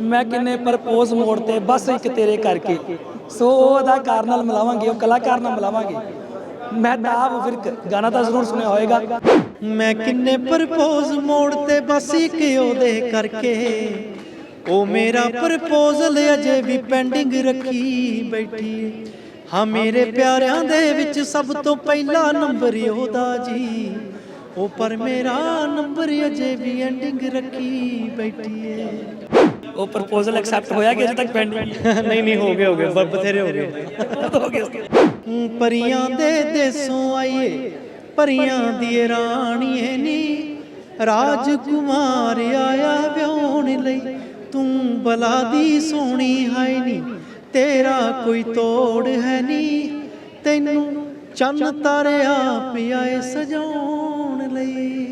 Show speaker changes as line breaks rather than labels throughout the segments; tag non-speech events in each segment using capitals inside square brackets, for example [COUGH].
ਮੈਂ ਕਿੰਨੇ ਪ੍ਰਪੋਜ਼ ਮੋੜ ਤੇ ਬਸ ਇੱਕ ਤੇਰੇ ਕਰਕੇ। ਸੋ ਉਹ ਅਦਾਕਾਰ ਨਾਲ ਮਿਲਾਵਾਂਗੇ, ਉਹ ਕਲਾਕਾਰ ਨਾਲ ਮਿਲਾਵਾਂਗੇ। ਮੈਂ ਤਾਂ ਫਿਰ ਗਾਣਾ ਤਾਂ ਜ਼ਰੂਰ ਸੁਣਿਆ ਹੋਏਗਾ।
ਮੈਂ ਕਿੰਨੇ ਪ੍ਰਪੋਜ਼ ਮੋੜ ਤੇ ਬਸ ਇੱਕ ਉਹਦੇ ਕਰਕੇ। ਉਹ ਮੇਰਾ ਪ੍ਰਪੋਜ਼ਲ ਅਜੇ ਵੀ ਪੈਂਡਿੰਗ ਰੱਖੀ ਬੈਠੀ। ਏ। ਹਾਂ, ਮੇਰੇ ਪਿਆਰਿਆਂ ਦੇ ਵਿੱਚ ਸਭ ਤੋਂ ਪਹਿਲਾ ਨੰਬਰ ਉਹਦਾ ਜੀ। ਉਹ ਪਰ ਮੇਰਾ ਨੰਬਰ ਅਜੇ ਵੀ ਐਂਡਿੰਗ ਰੱਖੀ ਬੈਠੀ ਏ।
ਉਹ ਪ੍ਰਪੋਜ਼ਲ ਐਕਸੈਪਟ ਹੋਇਆ ਕਿ ਅਜੇ ਤੱਕ ਪੈਂਡਿੰਗ [LAUGHS]
ਨਹੀਂ ਨਹੀਂ ਹੋ ਗਏ ਹੋ ਗਏ। ਬਥੇਰੇ ਹੋ ਗਏ।
ਹੋ ਗਿਆ
ਹੂੰ, ਪਰੀਆਂ ਦੇ ਦੇਸੋਂ ਆਈਏ ਪਰੀਆਂ ਦੀ ਰਾਣੀਏ ਨੀ। ਰਾਜਕੁਮਾਰ ਆਇਆ ਵਿਆਹਣ ਲਈ ਤੂੰ ਬਲਾ ਦੀ ਸੋਹਣੀ ਹੈ ਨੀ। ਤੇਰਾ ਕੋਈ ਤੋੜ ਹੈ ਨੀ। ਤੈਨੂੰ ਚੰਨ ਤਾਰਿਆ ਪਿਆਏ ਸਜਾਉਣ ਲਈ।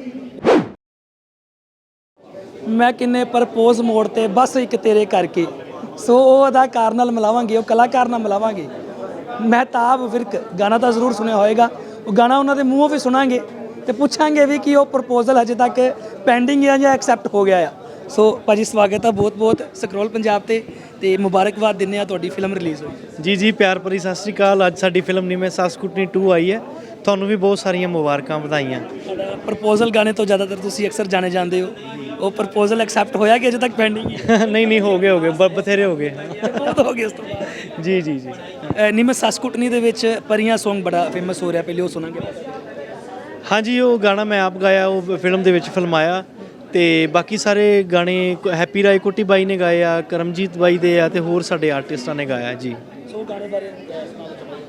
ਮੈਂ ਕਿੰਨੇ ਪ੍ਰਪੋਜ਼ ਮੋੜ ਤੇ ਬਸ ਇੱਕ ਤੇਰੇ ਕਰਕੇ। ਸੋ ਉਹ ਅਦਾਕਾਰ ਨਾਲ ਮਿਲਾਵਾਂਗੇ, ਉਹ ਕਲਾਕਾਰ ਨਾਲ ਮਿਲਾਵਾਂਗੇ। ਮਹਿਤਾਬ ਵਿਰਕ, ਗਾਣਾ ਤਾਂ ਜ਼ਰੂਰ ਸੁਣਿਆ ਹੋਏਗਾ। ਉਹ ਗਾਣਾ ਉਹਨਾਂ ਦੇ ਮੂੰਹੋਂ ਵੀ ਸੁਣਾਂਗੇ ਤੇ ਪੁੱਛਾਂਗੇ ਵੀ ਕਿ ਉਹ ਪ੍ਰਪੋਜ਼ਲ ਹਜੇ ਤੱਕ ਪੈਂਡਿੰਗ ਹੈ ਜਾਂ ਐਕਸੈਪਟ ਹੋ ਗਿਆ ਆ। ਸੋ ਭਾਜੀ ਸਵਾਗਤ ਹੈ ਬਹੁਤ ਬਹੁਤ ਸਕਰੋਲ ਪੰਜਾਬ ਤੇ ਤੇ ਮੁਬਾਰਕਬਾਦ ਦਿੰਦੇ ਆ ਤੁਹਾਡੀ ਫਿਲਮ ਰਿਲੀਜ਼ ਹੋਈ।
ਜੀ ਜੀ ਪਿਆਰ ਭਰੀ ਸਤਿ ਸ੍ਰੀ ਅਕਾਲ। ਅੱਜ ਸਾਡੀ ਫਿਲਮ ਨੀਵੇਂ ਸੱਸ ਕੁੱਟਣੀ 2 ਆਈ ਹੈ। ਤੁਹਾਨੂੰ ਵੀ ਬਹੁਤ ਸਾਰੀਆਂ ਮੁਬਾਰਕਾਂ ਵਧਾਈਆਂ।
ਪ੍ਰਪੋਜ਼ਲ ਗਾਣੇ ਤੋਂ ਜ਼ਿਆਦਾਤਰ ਤੁਸੀਂ ਅਕਸਰ ਜਾਣੇ ਜਾਂਦੇ ਹੋ। ਉਹ ਪ੍ਰਪੋਜ਼ਲ ਐਕਸੈਪਟ ਹੋਇਆ ਕਿ ਅਜੇ ਤੱਕ ਪੈਂਡਿੰਗ ਹੈ? [LAUGHS]
ਨਹੀਂ ਨਹੀਂ ਹੋ ਗਏ ਹੋ ਗਏ। ਬਥੇਰੇ ਹੋ ਗਏ।
ਬਹੁਤ ਹੋ ਗਿਆ ਉਸ ਤੋਂ
ਜੀ ਜੀ ਜੀ।
ਅ, ਨਿਮਰ ਸੱਸ ਕੁੱਟਣੀ ਦੇ ਵਿੱਚ ਪਰੀਆਂ Song ਬੜਾ ਫੇਮਸ ਹੋ ਰਿਹਾ ਪਹਿਲੇ ਉਹ ਸੁਣਾਂਗੇ।
ਹਾਂਜੀ ਉਹ ਗਾਣਾ ਮੈਂ ਆਪ ਗਾਇਆ ਉਹ ਫਿਲਮ ਦੇ ਵਿੱਚ ਫਿਲਮਾਇਆ। ਤੇ ਬਾਕੀ ਸਾਰੇ ਗਾਣੇ ਹੈਪੀ ਰਾਏ ਕੋਟੀ ਬਾਈ ਨੇ ਗਾਏ ਆ ਕਰਮਜੀਤ ਬਾਈ ਦੇ ਆ ਤੇ ਹੋਰ ਸਾਡੇ ਆਰਟਿਸਟਾਂ ਨੇ ਗਾਇਆ ਜੀ।
ਸੋ ਗਾਣੇ ਬਾਰੇ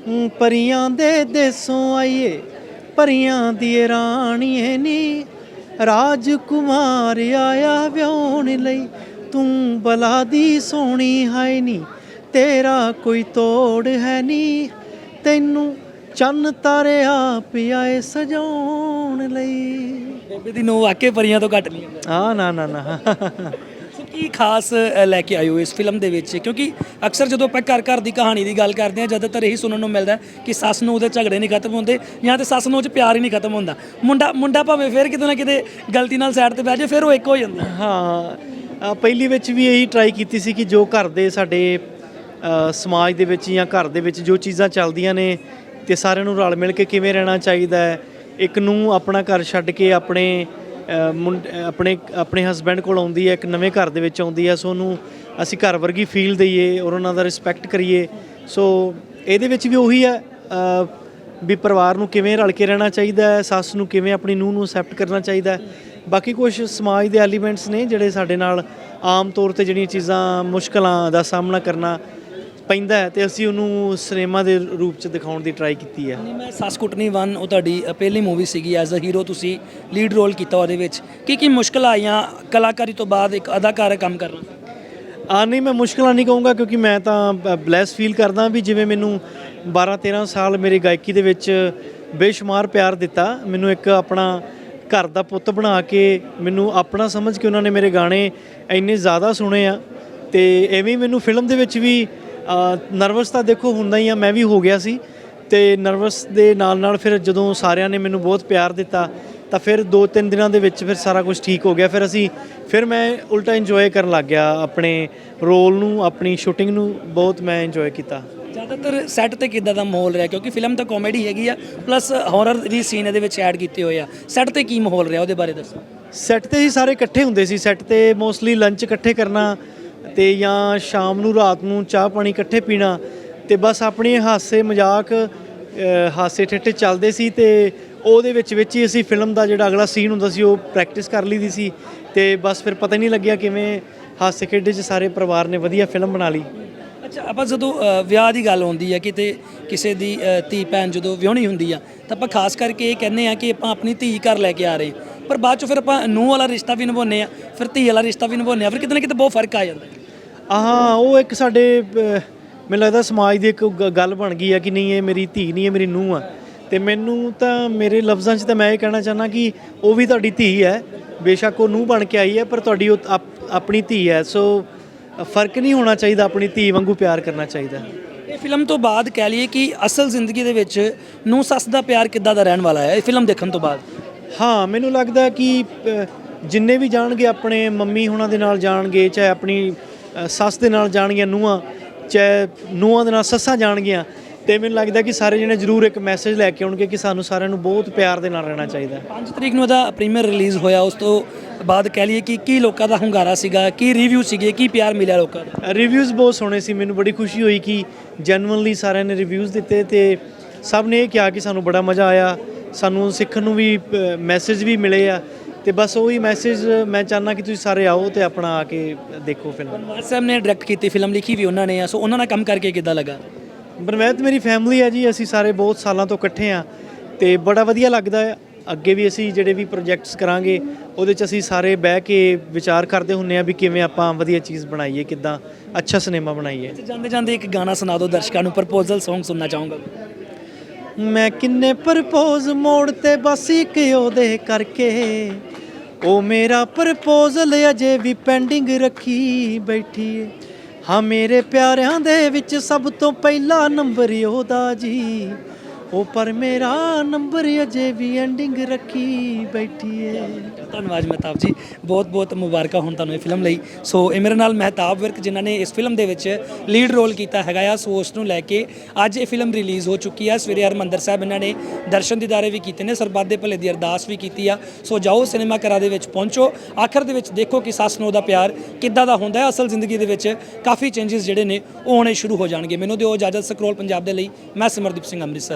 ਹੂੰ, ਪਰੀਆਂ ਦੇ ਦੇਸੋਂ ਆਈਏ ਪਰੀਆਂ ਦੀ ਰਾਣੀਏ ਨੀ। ਰਾਜਕੁਮਾਰ ਆਇਆ ਵਿਆਹਣ ਲਈ ਤੂੰ ਬਲਾ ਦੀ ਸੋਹਣੀ ਹੈ ਨੀ। ਤੇਰਾ ਕੋਈ ਤੋੜ ਹੈ ਨੀ। ਤੈਨੂੰ ਚੰਨ ਤਾਰਿਆ ਪਿਆਏ ਸਜਾਉਣ ਲਈ।
ਬੇਬੇ ਦੀ ਨੋ ਵਾਕੇ ਪਰੀਆਂ ਤੋਂ ਘੱਟ ਨਹੀਂ ਹੁੰਦਾ।
ਆ ਨਾ ਨਾ ਨਾ।
ਸੋ ਕੀ ਖਾਸ ਅ, ਲੈ ਕੇ ਆਇਓ ਇਸ ਫਿਲਮ ਦੇ ਵਿੱਚ? ਕਿਉਂਕਿ ਅਕਸਰ ਜਦੋਂ ਆਪਾਂ ਘਰ ਘਰ ਦੀ ਕਹਾਣੀ ਦੀ ਗੱਲ ਕਰਦੇ ਹਾਂ ਜ਼ਿਆਦਾਤਰ ਇਹੀ ਸੁਣਨ ਨੂੰ ਮਿਲਦਾ ਹੈ ਕਿ ਸੱਸ ਨੂੰ ਉਹਦੇ ਝਗੜੇ ਨਹੀਂ ਖਤਮ ਹੁੰਦੇ ਜਾਂ ਤੇ ਸੱਸ ਨੂੰ ਉਹ 'ਚ ਪਿਆਰ ਹੀ ਨਹੀਂ ਖਤਮ ਹੁੰਦਾ। ਮੁੰਡਾ ਮੁੰਡਾ ਭਾਵੇਂ ਫਿਰ ਕਿਤੇ ਨਾ ਕਿਤੇ ਗਲਤੀ ਨਾਲ ਸਾਈਡ ਤੇ ਬਹਿ ਜਾਏ ਫਿਰ ਉਹ ਇੱਕ ਹੋ ਜਾਂਦਾ।
ਹਾਂ ਅ, ਪਹਿਲੀ ਵਿੱਚ ਵੀ ਇਹੀ ਟਰਾਈ ਕੀਤੀ ਸੀ ਕਿ ਜੋ ਘਰ ਦੇ ਸਾਡੇ ਅ, ਸਮਾਜ ਦੇ ਵਿੱਚ ਜਾਂ ਘਰ ਦੇ ਵਿੱਚ ਜੋ ਚੀਜ਼ਾਂ ਚੱਲਦੀਆਂ ਨੇ ਤੇ ਸਾਰਿਆਂ ਨੂੰ ਰਲ ਮਿਲ ਕੇ ਕਿਵੇਂ ਰਹਿਣਾ ਚਾਹੀਦਾ ਹੈ? ਇੱਕ ਨੂੰ ਆਪਣਾ ਘਰ ਛੱਡ ਕੇ ਆਪਣੇ ਅ, ਮੁੰਡ- ਆਪਣੇ ਆਪਣੇ ਹਸਬੈਂਡ ਕੋਲ ਆਉਂਦੀ ਹੈ ਇੱਕ ਨਵੇਂ ਘਰ ਦੇ ਵਿੱਚ ਆਉਂਦੀ ਹੈ ਸੋ ਉਹਨੂੰ ਅਸੀਂ ਘਰ ਵਰਗੀ ਫੀਲ ਦਈਏ ਔਰ ਉਹਨਾਂ ਦਾ ਰਿਸਪੈਕਟ ਕਰੀਏ। ਸੋ ਇਹਦੇ ਵਿੱਚ ਵੀ ਉਹੀ ਹੈ ਅ, ਵੀ ਪਰਿਵਾਰ ਨੂੰ ਕਿਵੇਂ ਰਲ ਕੇ ਰਹਿਣਾ ਚਾਹੀਦਾ ਹੈ ਸੱਸ ਨੂੰ ਕਿਵੇਂ ਆਪਣੀ ਨੂੰਹ ਨੂੰ ਅਸੈਪਟ ਕਰਨਾ ਚਾਹੀਦਾ ਹੈ। ਬਾਕੀ ਕੁਝ ਸਮਾਜ ਦੇ ਐਲੀਮੈਂਟਸ ਨੇ ਜਿਹੜੇ ਸਾਡੇ ਨਾਲ ਆਮ ਤੌਰ ਤੇ ਜਿਹੜੀਆਂ ਚੀਜ਼ਾਂ ਮੁਸ਼ਕਲਾਂ ਦਾ ਸਾਹਮਣਾ ਕਰਨਾ ਪੈਂਦਾ ਹੈ ਤੇ ਅਸੀਂ ਉਹਨੂੰ ਸਿਨੇਮਾ ਦੇ ਰੂਪ ਚ ਦਿਖਾਉਣ ਦੀ ਟਰਾਈ ਕੀਤੀ ਹੈ।
ਨਹੀਂ ਮੈਂ ਸੱਸ ਕੁੱਟਣੀ 1 ਉਹ ਤੁਹਾਡੀ ਪਹਿਲੀ ਮੂਵੀ ਸੀਗੀ ਐਜ਼ ਅ ਹੀਰੋ ਤੁਸੀਂ ਲੀਡ ਰੋਲ ਕੀਤਾ ਉਹਦੇ ਵਿੱਚ। ਕੀ ਕੀ ਮੁਸ਼ਕਲਾਂ ਆਈਆਂ? ਕਲਾਕਾਰੀ ਤੋਂ ਬਾਅਦ ਇੱਕ ਅਦਾਕਾਰ ਕੰਮ ਕਰਨਾ।
ਆ ਨਹੀਂ ਮੈਂ ਮੁਸ਼ਕਲਾਂ ਨਹੀਂ ਕਹੂੰਗਾ ਕਿਉਂਕਿ ਮੈਂ ਤਾਂ ਬਲੈਸ ਫੀਲ ਕਰਦਾ ਵੀ ਜਿਵੇਂ ਮੈਨੂੰ 12 13 ਸਾਲ ਮੇਰੀ ਗਾਇਕੀ ਦੇ ਵਿੱਚ ਬੇਸ਼ੁਮਾਰ ਪਿਆਰ ਦਿੱਤਾ। ਮੈਨੂੰ ਇੱਕ ਆਪਣਾ ਘਰ ਦਾ ਪੁੱਤ ਬਣਾ ਕੇ ਮੈਨੂੰ ਆਪਣਾ ਸਮਝ ਕੇ ਉਹਨਾਂ ਨੇ ਮੇਰੇ ਗਾਣੇ ਇੰਨੇ ਜ਼ਿਆਦਾ ਸੁਣੇ ਆ ਤੇ ਐਵੇਂ ਮੈਨੂੰ ਫਿਲਮ ਦੇ ਵਿੱਚ ਵੀ ਨਰਵਸ ਤਾਂ ਦੇਖੋ ਹੁੰਦਾ ਹੀ ਆ ਮੈਂ ਵੀ ਹੋ ਗਿਆ ਸੀ ਤੇ ਨਰਵਸ ਦੇ ਨਾਲ ਨਾਲ ਫਿਰ ਜਦੋਂ ਸਾਰਿਆਂ ਨੇ ਮੈਨੂੰ ਬਹੁਤ ਪਿਆਰ ਦਿੱਤਾ ਤਾਂ ਫਿਰ 2-3 ਦਿਨਾਂ ਦੇ ਵਿੱਚ ਫਿਰ ਸਾਰਾ ਕੁਝ ਠੀਕ ਹੋ ਗਿਆ। ਫਿਰ ਅਸੀਂ ਫਿਰ ਮੈਂ ਉਲਟਾ ਇੰਜੋਏ ਕਰਨ ਲੱਗ ਗਿਆ ਆਪਣੇ ਰੋਲ ਨੂੰ ਆਪਣੀ ਸ਼ੂਟਿੰਗ ਨੂੰ ਬਹੁਤ ਮੈਂ ਇੰਜੋਏ ਕੀਤਾ।
ਜ਼ਿਆਦਾਤਰ ਸੈੱਟ ਤੇ ਕਿੱਦਾਂ ਦਾ ਮਾਹੌਲ ਰਿਹਾ? ਕਿਉਂਕਿ ਫਿਲਮ ਤਾਂ ਕਾਮੇਡੀ ਹੈਗੀ ਆ ਪਲੱਸ ਹਾਰਰ ਵੀ ਸੀਨ ਇਹਦੇ ਵਿੱਚ ਐਡ ਕੀਤੇ ਹੋਏ ਆ। ਸੈੱਟ ਤੇ ਕੀ ਮਾਹੌਲ ਰਿਹਾ? ਉਹਦੇ ਬਾਰੇ ਦੱਸੋ।
ਸੈੱਟ ਤੇ ਹੀ ਸਾਰੇ ਇਕੱਠੇ ਹੁੰਦੇ ਸੀ। ਸੈੱਟ ਤੇ ਮੋਸਟਲੀ ਲੰਚ ਇਕੱਠੇ ਕਰਨਾ ਤੇ ਜਾਂ ਸ਼ਾਮ ਨੂੰ, ਰਾਤ ਨੂੰ ਚਾਹ ਪਾਣੀ ਇਕੱਠੇ ਪੀਣਾ ਤੇ ਬਸ ਆਪਣੇ ਹਾਸੇ ਮਜ਼ਾਕ ਹਾਸੇ ਠੇਠੇ ਚੱਲਦੇ ਸੀ ਤੇ ਉਹਦੇ ਵਿੱਚ ਵਿੱਚ ਹੀ ਅਸੀਂ ਫਿਲਮ ਦਾ ਜਿਹੜਾ ਅਗਲਾ ਸੀਨ ਹੁੰਦਾ ਸੀ, ਉਹ ਪ੍ਰੈਕਟਿਸ ਕਰ ਲਈਦੀ ਸੀ ਤੇ ਬਸ ਫਿਰ ਪਤਾ ਹੀ ਨਹੀਂ ਲੱਗਿਆ ਕਿਵੇਂ ਹਾਸੇ ਖੇਡੇ 'ਚ ਸਾਰੇ ਪਰਿਵਾਰ ਨੇ ਵਧੀਆ ਫਿਲਮ ਬਣਾ ਲਈ
ਅੱਛਾ, ਆਪਾਂ ਜਦੋਂ ਵਿਆਹ ਦੀ ਗੱਲ ਆਉਂਦੀ ਹੈ ਕਿਤੇ ਕਿਸੇ ਦੀ ਧੀ ਭੈਣ ਜਦੋਂ ਵਿਆਹਣੀ ਹੁੰਦੀ ਆ, ਤਾਂ ਆਪਾਂ ਖਾਸ ਕਰਕੇ ਇਹ ਕਹਿੰਦੇ ਆ ਕਿ ਆਪਾਂ ਆਪਣੀ ਧੀ ਘਰ ਲੈ ਕੇ ਆ ਰਹੇ ਹਾਂ। ਪਰ ਬਾਅਦ ਚ ਫਿਰ ਆਪਾਂ ਨੂੰਹ ਵਾਲਾ ਰਿਸ਼ਤਾ ਵੀ ਨਿਭਾਉਂਦੇ ਆ, ਫਿਰ ਧੀ ਵਾਲਾ ਰਿਸ਼ਤਾ ਵੀ ਨਿਭਾਉਂਦੇ ਆ, ਫਿਰ ਕਿਤੇ ਨਾ ਕਿਤੇ ਬਹੁਤ ਫ਼ਰਕ ਆ ਜਾਂਦਾ ਹੈ।
ਹਾਂ ਉਹ ਇੱਕ ਸਾਡੇ ਅਹ, ਮੈਨੂੰ ਲੱਗਦਾ ਸਮਾਜ ਦੀ ਇੱਕ ਗ- ਗੱਲ ਬਣ ਗਈ ਆ ਕਿ ਨਹੀਂ ਇਹ ਮੇਰੀ ਧੀ ਨਹੀਂ ਇਹ ਮੇਰੀ ਨੂੰਹ ਆ। ਤੇ ਮੈਨੂੰ ਤਾਂ ਮੇਰੇ ਲਫ਼ਜ਼ਾਂ 'ਚ ਤਾਂ ਮੈਂ ਇਹ ਕਹਿਣਾ ਚਾਹੁੰਦਾ ਕਿ ਉਹ ਵੀ ਤੁਹਾਡੀ ਧੀ ਹੈ। ਬੇਸ਼ੱਕ ਉਹ ਨੂੰਹ ਬਣ ਕੇ ਆਈ ਹੈ ਪਰ ਤੁਹਾਡੀ ਉਹ ਆਪ- ਆਪਣੀ ਧੀ ਹੈ। ਸੋ ਫ਼ਰਕ ਨਹੀਂ ਹੋਣਾ ਚਾਹੀਦਾ ਆਪਣੀ ਧੀ ਵਾਂਗੂ ਪਿਆਰ ਕਰਨਾ ਚਾਹੀਦਾ।
ਇਹ ਫਿਲਮ ਤੋਂ ਬਾਅਦ ਕਹਿ ਲਈਏ ਕਿ ਅਸਲ ਜ਼ਿੰਦਗੀ ਦੇ ਵਿੱਚ ਨੂੰਹ ਸੱਸ ਦਾ ਪਿਆਰ ਕਿੱਦਾਂ ਦਾ ਰਹਿਣ ਵਾਲਾ ਹੈ ਇਹ ਫਿਲਮ ਦੇਖਣ ਤੋਂ ਬਾਅਦ?
ਹਾਂ ਮੈਨੂੰ ਲੱਗਦਾ ਕਿ ਅ, ਜਿੰਨੇ ਵੀ ਜਾਣਗੇ ਆਪਣੇ ਮੰਮੀ ਹੁਣਾਂ ਦੇ ਨਾਲ ਜਾਣਗੇ ਚਾਹੇ ਆਪਣੀ ਸੱਸ ਦੇ ਨਾਲ ਜਾਣਗੀਆਂ ਨੂੰਹਾਂ ਚਾਹੇ ਨੂੰਹਾਂ ਦੇ ਨਾਲ ਸੱਸਾਂ ਜਾਣਗੀਆਂ ਤੇ ਮੈਨੂੰ ਲੱਗਦਾ ਕਿ ਸਾਰੇ ਜਣੇ ਜ਼ਰੂਰ ਇੱਕ ਮੈਸੇਜ ਲੈ ਕੇ ਆਉਣਗੇ ਕਿ ਸਾਨੂੰ ਸਾਰਿਆਂ ਨੂੰ ਬਹੁਤ ਪਿਆਰ ਦੇ ਨਾਲ ਰਹਿਣਾ ਚਾਹੀਦਾ ਹੈ।
5 ਤਰੀਕ ਨੂੰ ਇਹਦਾ ਪ੍ਰੀਮੀਅਰ ਰਿਲੀਜ਼ ਹੋਇਆ ਉਸ ਤੋਂ ਬਾਅਦ ਕਹਿ ਲਈਏ ਕਿ ਕੀ ਲੋਕਾਂ ਦਾ ਹੁੰਗਾਰਾ ਸੀਗਾ ਕੀ ਰਿਵਿਊ ਸੀਗੇ ਕੀ ਪਿਆਰ ਮਿਲਿਆ ਲੋਕਾਂ ਦਾ
ਰਿਵਿਊਜ਼ ਬਹੁਤ ਸੋਹਣੇ ਸੀ ਮੈਨੂੰ ਬੜੀ ਖੁਸ਼ੀ ਹੋਈ ਕਿ ਜੈਨੂਇਨਲੀ ਸਾਰਿਆਂ ਨੇ ਰਿਵਿਊਜ਼ ਦਿੱਤੇ ਤੇ ਸਭ ਨੇ ਇਹ ਕਿਹਾ ਕਿ ਸਾਨੂੰ ਬੜਾ ਮਜ਼ਾ ਆਇਆ ਸਾਨੂੰ ਸਿੱਖਣ ਨੂੰ ਵੀ ਮੈਸੇਜ ਵੀ ਮਿਲੇ ਆ। ਤੇ ਬਸ ਉਹੀ ਮੈਸੇਜ ਮੈਂ ਚਾਹੁੰਦਾ ਕਿ ਤੁਸੀਂ ਸਾਰੇ ਆਓ ਤੇ ਆਪਣਾ ਆ ਕੇ ਦੇਖੋ ਫਿਲਮ
ਬਨਵਾਸ ਸਾਹਿਬ ਨੇ ਡਾਇਰੈਕਟ ਕੀਤੀ ਫਿਲਮ ਲਿਖੀ ਵੀ ਉਹਨਾਂ ਨੇ ਆ ਸੋ ਉਹਨਾਂ ਨਾਲ ਕੰਮ ਕਰਕੇ ਕਿੱਦਾਂ ਲੱਗਾ?
ਬਨਵੈਤ ਮੇਰੀ ਫੈਮਿਲੀ ਹੈ ਜੀ ਅਸੀਂ ਸਾਰੇ ਬਹੁਤ ਸਾਲਾਂ ਤੋਂ ਇਕੱਠੇ ਆ ਤੇ ਬੜਾ ਵਧੀਆ ਲੱਗਦਾ ਹੈ। ਅੱਗੇ ਵੀ ਅਸੀਂ ਜਿਹੜੇ ਵੀ ਪ੍ਰੋਜੈਕਟਸ ਕਰਾਂਗੇ ਉਹਦੇ 'ਚ ਅਸੀਂ ਸਾਰੇ ਬਹਿ ਕੇ ਵਿਚਾਰ ਕਰਦੇ ਹੁੰਨੇ ਆ ਵੀ ਕਿਵੇਂ ਆਪਾਂ ਵਧੀਆ ਚੀਜ਼ ਬਣਾਈਏ ਕਿੱਦਾਂ ਅੱਛਾ ਸਿਨੇਮਾ ਬਣਾਈਏ।
ਜਾਂਦੇ ਜਾਂਦੇ ਇੱਕ ਗਾਣਾ ਸੁਣਾ ਦਿਓ ਦਰਸ਼ਕਾਂ ਨੂੰ ਪ੍ਰਪੋਜ਼ਲ Song ਸੁਣਨਾ ਚਾਹੂੰਗਾ।
ਮੈਂ ਕਿੰਨੇ ਪ੍ਰਪੋਜ਼ ਮੋੜ ਤੇ ਬਸ ਇੱਕ ਉਹਦੇ ਕਰਕੇ। ਉਹ ਮੇਰਾ ਪ੍ਰਪੋਜ਼ਲ ਅਜੇ ਵੀ ਪੈਂਡਿੰਗ ਰੱਖੀ ਬੈਠੀ ਏ। ਹਾਂ ਮੇਰੇ ਪਿਆਰਿਆਂ ਦੇ ਵਿੱਚ ਸਭ ਤੋਂ ਪਹਿਲਾ ਨੰਬਰ ਉਹਦਾ ਜੀ। ਉਹ ਪਰ ਮੇਰਾ ਨੰਬਰ ਅਜੇ ਵੀ ਐਂਡਿੰਗ ਰੱਖੀ ਬੈਠੀ ਏ।
ਧੰਨਵਾਦ ਮਹਿਤਾਬ ਜੀ। ਬਹੁਤ ਬਹੁਤ ਮੁਬਾਰਕਾਂ ਹੋਣ ਤੁਹਾਨੂੰ ਇਹ ਫਿਲਮ ਲਈ। ਸੋ ਇਹ ਮੇਰੇ ਨਾਲ ਮਹਿਤਾਬ ਵਿਰਕ, ਜਿਨ੍ਹਾਂ ਨੇ ਇਸ ਫਿਲਮ ਦੇ ਵਿੱਚ ਲੀਡ ਰੋਲ ਕੀਤਾ ਹੈਗਾ ਆ। ਸੋ ਉਸ ਨੂੰ ਲੈ ਕੇ ਅੱਜ ਇਹ ਫਿਲਮ ਰਿਲੀਜ਼ ਹੋ ਚੁੱਕੀ ਆ। ਸਵੇਰੇ ਹਰਮੰਦਰ ਸਾਹਿਬ ਇਹਨਾਂ ਨੇ ਦਰਸ਼ਨ ਦੀਦਾਰੇ ਵੀ ਕੀਤੇ ਨੇ। ਸਰਬੱਤ ਦੇ ਭਲੇ ਦੀ ਅਰਦਾਸ ਵੀ ਕੀਤੀ ਆ। ਸੋ ਜਾਓ ਸਿਨੇਮਾ ਘਰਾਂ ਦੇ ਵਿੱਚ ਪਹੁੰਚੋ। ਆਖਰ ਦੇ ਵਿੱਚ ਦੇਖੋ ਕਿ ਸੱਸ ਨੂੰ ਉਹਦਾ ਪਿਆਰ ਕਿੱਦਾਂ ਦਾ ਹੁੰਦਾ ਹੈ। ਅਸਲ ਜ਼ਿੰਦਗੀ ਦੇ ਵਿੱਚ ਕਾਫੀ ਚੇਂਜਸ ਜਿਹੜੇ ਨੇ ਉਹ ਹੋਣੇ ਸ਼ੁਰੂ ਹੋ ਜਾਣਗੇ। ਮੈਨੂੰ ਦਿਓ ਇਜਾਜ਼ਤ। ਸਕਰੋਲ ਪੰਜਾਬ ਦੇ ਲਈ। ਮੈਂ ਸਿਮਰਦੀਪ ਸਿੰਘ ਅੰਮ੍ਰਿਤਸਰ।